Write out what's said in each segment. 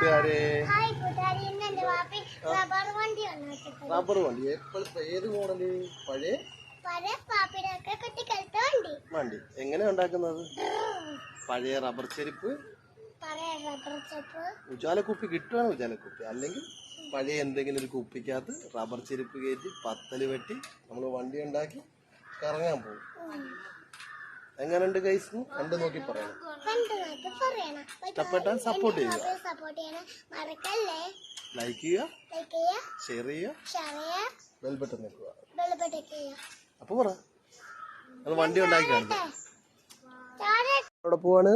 കൂട്ടുകാരെ. റബ്ബർ വണ്ടി ഏത് മോഡൽ? പഴയ? വണ്ടി. എങ്ങനെ ഉണ്ടാക്കുന്നത്? പഴയ റബ്ബർ ചെരുപ്പ്? ഉജാലക്കുപ്പി കിട്ടുവാണ് ഉജാലക്കുപ്പി. അല്ലെങ്കിൽ പഴയ എന്തെങ്കിലും ഒരു കുപ്പിക്കകത്ത് റബ്ബർ ചെരുപ്പ് കയറ്റി പത്തൽ വെട്ടി നമ്മൾ വണ്ടി ഉണ്ടാക്കി കറങ്ങാൻ പോകും. എങ്ങനെയുണ്ട് ഗൈസ് കണ്ടു നോക്കി പറയണം. ഇഷ്ടപ്പെട്ടാൽ സപ്പോർട്ട് ചെയ്യുക. ലൈക്ക് ചെയ്യുക. ഷെയർ ചെയ്യുക. ഷെയർ ബെൽ ബട്ടൺ നിൽക്കുക അപ്പൊ പറ. വണ്ടി ഉണ്ടാക്കി കാണിച്ചു അവിടെ പോവാണ്.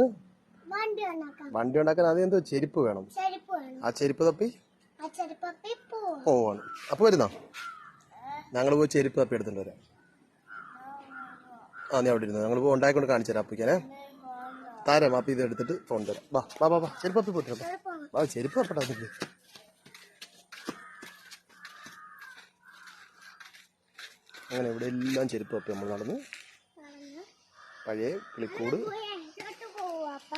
വണ്ടി ഉണ്ടാക്കാം വണ്ടി ഉണ്ടാക്കാൻ ആദ്യം എന്തോ ചെരുപ്പ് വേണം. ആ ചെരുപ്പ് തപ്പി? പോവാണ്. അപ്പൊ വരുന്നോ? ഞങ്ങൾ പോയി ചെരുപ്പ് തപ്പി എടുത്തിട്ട് വരാം. ആ നീ അവിടെ ഇരുന്നു. ഞങ്ങൾ ഇപ്പോൾ ഉണ്ടായിക്കൊണ്ട് കാണിച്ചു തരാം അപ്പിക്കാനേ താരം അപ്പം ഇത് എടുത്തിട്ട് ഫോൺ തരാം വാ വാ വാ വാ. ചെരുപ്പ് അപ്പി പോയിട്ട് വാ. ചെരുപ്പ് തപ്പട്ടാ അതിന്റെ അങ്ങനെ ഇവിടെ എല്ലാം ചെരുപ്പ് അപ്പി നമ്മൾ നടന്ന് പഴയ കിളിക്കൂട്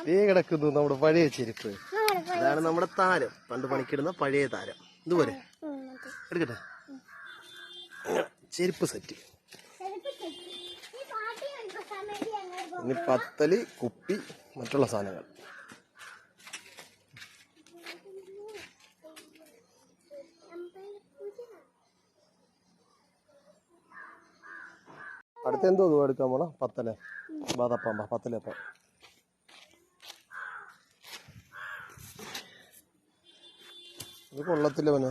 ദേ കിടക്കുന്നു നമ്മുടെ പഴയ ചെരുപ്പ്. അതാണ് നമ്മുടെ താരം. പണ്ട് പണിക്കിടുന്ന പഴയ താരം. ഇതുപോലെ. എടുക്കട്ടെ? ചെരുപ്പ് സെറ്റ്. ഇനി പത്തൽ കുപ്പി മറ്റുള്ള സാധനങ്ങൾ. അടുത്ത എന്തോ ഇതുവാ എടുക്കാൻ പോണ? പത്തൽ. ബാധപ്പാമ്പ വാ ഇത് കൊള്ളത്തില്ല അവന്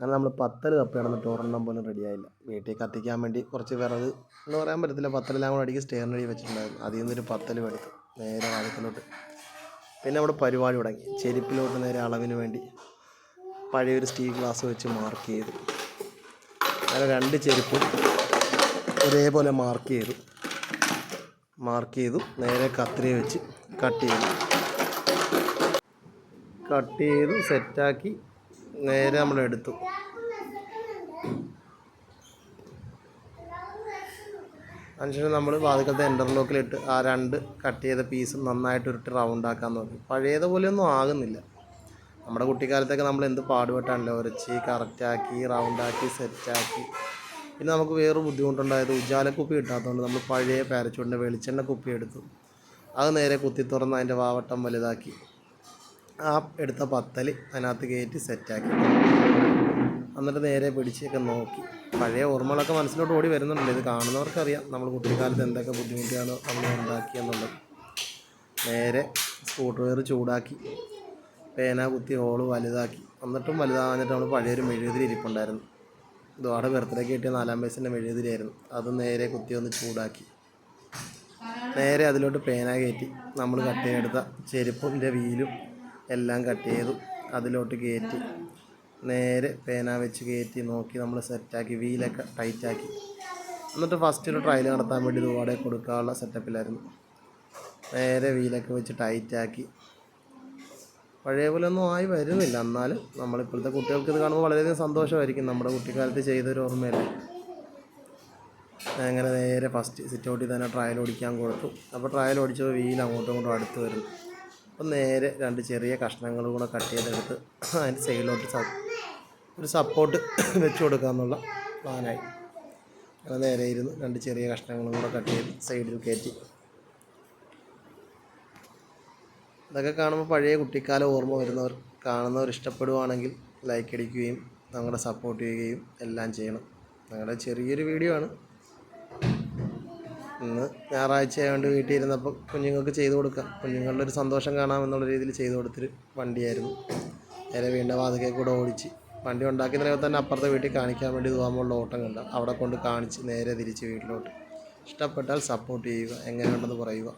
അങ്ങനെ നമ്മൾ പത്തൽ തപ്പി നടന്നിട്ട് ഒരെണ്ണം പോലും റെഡിയായില്ല വീട്ടിൽ കത്തിക്കാൻ വേണ്ടി കുറച്ച് വിറക് എന്ന് പറയാൻ പറ്റത്തില്ല. പത്തലെല്ലാം കൂടെ അടിക്ക് സ്റ്റേറിന് അടി വെച്ചിട്ടുണ്ടായിരുന്നു. അതിൽ നിന്നൊരു പത്തലും എടുത്തു നേരെ വാഴത്തിലോട്ട് പിന്നെ നമ്മുടെ പരിപാടി തുടങ്ങി. ചെരുപ്പിലോട്ട് നേരെ അളവിന് വേണ്ടി പഴയൊരു സ്റ്റീൽ ഗ്ലാസ് വെച്ച് മാർക്ക് ചെയ്തു. അങ്ങനെ രണ്ട് ചെരുപ്പും ഒരേപോലെ മാർക്ക് ചെയ്തു. മാർക്ക് ചെയ്തു. നേരെ കത്രിക വെച്ച് കട്ട് ചെയ്തു. കട്ട് ചെയ്തു സെറ്റാക്കി നേരെ നമ്മൾ എടുത്തു. അതിനുശേഷം നമ്മൾ വാതുക്കത്തെ എന്റർലോക്കിലിട്ട് ആ രണ്ട് കട്ട് ചെയ്ത പീസ് നന്നായിട്ട് ഉരുട്ട് റൗണ്ട് ആക്കാൻ നോക്കി. പഴയതുപോലെയൊന്നും ആകുന്നില്ല. നമ്മുടെ കുട്ടിക്കാലത്തൊക്കെ നമ്മൾ എന്ത് പാടുപെട്ടാണല്ലോ? ഉരച്ച് കറക്റ്റാക്കി റൗണ്ടാക്കി സെറ്റാക്കി പിന്നെ നമുക്ക് വേറെ ബുദ്ധിമുട്ടുണ്ടായത് ഉജാലക്കുപ്പി കിട്ടാത്തതുകൊണ്ട് നമ്മൾ പഴയ പാരച്ചൂടിന്റെ വെളിച്ചെണ്ണ കുപ്പി എടുത്തു. അത് നേരെ കുത്തി തുറന്ന് അതിന്റെ വാവട്ടം വലുതാക്കി. ആ എടുത്ത പത്തൽ അതിനകത്ത് കയറ്റി സെറ്റാക്കി. എന്നിട്ട് നേരെ പിടിച്ചൊക്കെ നോക്കി. പഴയ ഓർമ്മകളൊക്കെ മനസ്സിലോട്ട് ഓടി വരുന്നുണ്ട്. ഇത് കാണുന്നവർക്കറിയാം നമ്മൾ കുട്ടിക്കാലത്ത് എന്തൊക്കെ ബുദ്ധിമുട്ടിയാണ് നമ്മൾ ഉണ്ടാക്കിയെന്നുള്ളത് നേരെ സ്കൂട്ടർ വെയർ ചൂടാക്കി. പേന കുത്തി ഹോൾ വലുതാക്കി. എന്നിട്ടും വലുതാകാഞ്ഞിട്ട് നമ്മൾ പഴയൊരു മെഴുകുതിരി ഇരിപ്പുണ്ടായിരുന്നു. ഇതോടെ ബർത്ത്ഡേക്ക് കിട്ടിയ നാലാം വയസ്സിന്റെ മെഴുകുതിരിയായിരുന്നു. അത് നേരെ കുത്തി ഒന്ന് ചൂടാക്കി. നേരെ അതിലോട്ട് പേന കയറ്റി. നമ്മൾ കട്ടിയെടുത്ത ചെരുപ്പിന്റെ വീലും എല്ലാം കട്ട് ചെയ്തു. അതിലോട്ട് കയറ്റി നേരെ പേന വെച്ച് കയറ്റി നോക്കി നമ്മൾ സെറ്റാക്കി വീലൊക്കെ ടൈറ്റാക്കി. എന്നിട്ട് ഫസ്റ്റ് ഒരു ട്രയൽ നടത്താൻ വേണ്ടി ഇതുപാടെ കൊടുക്കാനുള്ള സെറ്റപ്പിലായിരുന്നു നേരെ വീലൊക്കെ വെച്ച് ടൈറ്റാക്കി. പഴയ പോലെ ഒന്നും ആയി വരുന്നില്ല. എന്നാലും നമ്മളിപ്പോഴത്തെ കുട്ടികൾക്ക് ഇത് കാണുമ്പോൾ വളരെയധികം സന്തോഷമായിരിക്കും. നമ്മുടെ കുട്ടിക്കാലത്ത് ചെയ്തൊരു ഓർമ്മയല്ലേ? അങ്ങനെ നേരെ ഫസ്റ്റ് സിറ്റ് ഔട്ടിൽ തന്നെ ട്രയൽ ഓടിക്കാൻ കൊടുത്തു. അപ്പോൾ ട്രയൽ ഓടിച്ചപ്പോൾ വീൽ അങ്ങോട്ടും ഇങ്ങോട്ടും അടുത്ത് വരുന്നു. അപ്പം നേരെ രണ്ട് ചെറിയ കഷ്ണങ്ങൾ കൂടെ കട്ട് ചെയ്തെടുത്ത് അതിന്റെ സൈഡിലോട്ട് ഒരു സപ്പോർട്ട് വെച്ച് കൊടുക്കാമെന്നുള്ള പ്ലാനായി അങ്ങനെ നേരെ ഇരുന്ന് രണ്ട് ചെറിയ കഷ്ണങ്ങളും കൂടെ കട്ട് ചെയ്ത് സൈഡിൽ കയറ്റി. ഇതൊക്കെ കാണുമ്പോൾ പഴയ കുട്ടിക്കാല ഓർമ്മ വരുന്നവർ കാണുന്നവർ ഇഷ്ടപ്പെടുവാണെങ്കിൽ ലൈക്ക് അടിക്കുകയും ഞങ്ങളുടെ സപ്പോർട്ട് ചെയ്യുകയും എല്ലാം ചെയ്യണം. ഞങ്ങളുടെ ചെറിയൊരു വീഡിയോ ആണ്. ഇന്ന് ഞായറാഴ്ച ആയതുകൊണ്ട് വീട്ടിൽ ഇരുന്നപ്പോൾ കുഞ്ഞുങ്ങൾക്ക് ചെയ്തു കൊടുക്കാം. കുഞ്ഞുങ്ങളുടെ ഒരു സന്തോഷം കാണാമെന്നുള്ള രീതിയിൽ ചെയ്തു കൊടുത്തൊരു വണ്ടിയായിരുന്നു. നേരെ വീണ്ടും വാതിക്കെ കൂടെ ഓടിച്ച് വണ്ടി ഉണ്ടാക്കി നിലവിൽ തന്നെ അപ്പുറത്തെ വീട്ടിൽ കാണിക്കാൻ വേണ്ടി പോകാനുള്ള ഓട്ടം കണ്ട. അവിടെ കൊണ്ട് കാണിച്ച് നേരെ തിരിച്ച് വീട്ടിലോട്ട്. ഇഷ്ടപ്പെട്ടാൽ സപ്പോർട്ട് ചെയ്യുക എങ്ങനെയുണ്ടെന്ന് പറയുക.